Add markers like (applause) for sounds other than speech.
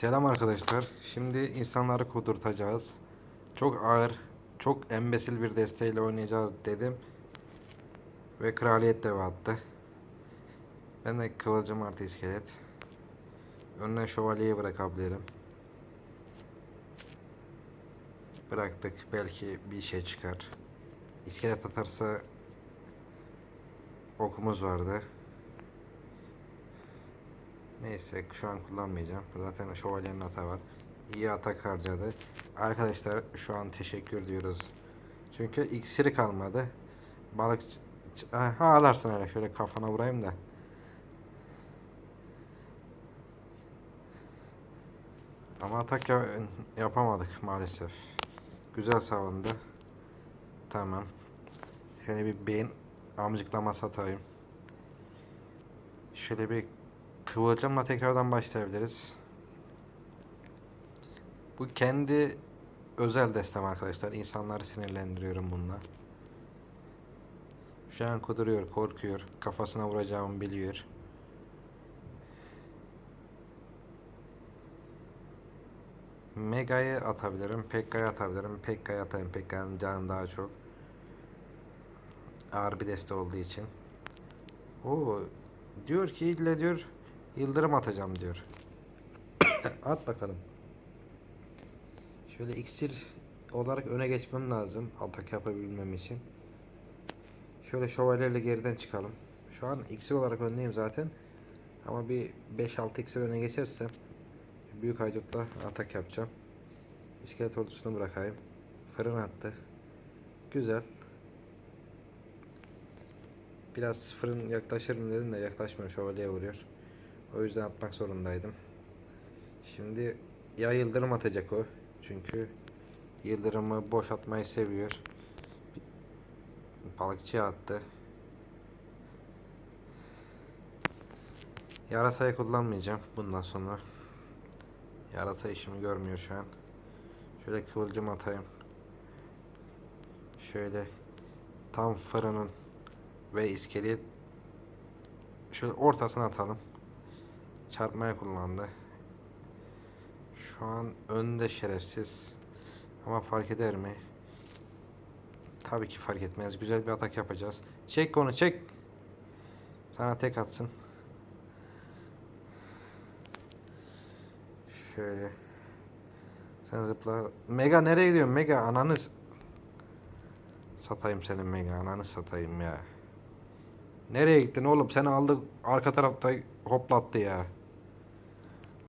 Selam arkadaşlar. Şimdi insanları kudurtacağız. Çok ağır, çok embesil bir desteğiyle oynayacağız dedim. Ve kraliyet devi attı. Ben de kıvılcım artı iskelet. Önüne şövalyeyi bırakabilirim. Bıraktık. Belki bir şey çıkar. İskelet atarsa okumuz vardı. Neyse şu an kullanmayacağım. Zaten şövalyenin hata var. İyi atak harcadı. Arkadaşlar şu an teşekkür diyoruz. Çünkü iksiri kalmadı. Balık ha ağlarsın öyle şöyle kafana vurayım da. Ama atak ya- yapamadık maalesef. Güzel savundu. Tamam. Şöyle bir beyin amcıklaması atayım. Şöyle bir Kıvılcımla tekrardan başlayabiliriz. Bu kendi özel destem arkadaşlar. İnsanları sinirlendiriyorum bununla. Şu an kuduruyor, korkuyor. Kafasına vuracağımı biliyor. Mega'yı atabilirim, Pekka'yı atabilirim. Pekka'yı atayım, Pekka'nın canı daha çok. Ağır bir deste olduğu için. Oo, diyor ki ille diyor Yıldırım atacağım diyor. (coughs) At bakalım. Şöyle iksir olarak öne geçmem lazım atak yapabilmem için. Şöyle şövalyeyle geriden çıkalım. Şu an iksir olarak öndeyim zaten. Ama bir 5-6 iksir öne geçersem büyük haydutla atak yapacağım. İskelet ordusunu bırakayım. Fırın attı. Güzel. Biraz fırın yaklaşırım dedim de yaklaşmıyor şövalyeye vuruyor. O yüzden atmak zorundaydım. Şimdi ya yıldırım atacak o. Çünkü yıldırımı boş atmayı seviyor. Balıkçıya attı. Yarasayı kullanmayacağım bundan sonra. Yarasa işimi görmüyor şu an. Şöyle kıvılcım atayım. Şöyle tam fırının ve iskelet şöyle ortasına atalım. Çarpmaya kullandı. Şu an önde şerefsiz. Ama fark eder mi? Tabii ki fark etmez. Güzel bir atak yapacağız. Çek onu çek. Sana tek atsın. Şöyle. Sen zıpla. Mega nereye gidiyorsun? Mega ananı satayım senin Mega ananı satayım ya. Nereye gittin oğlum? Seni aldı arka tarafta hoplattı ya.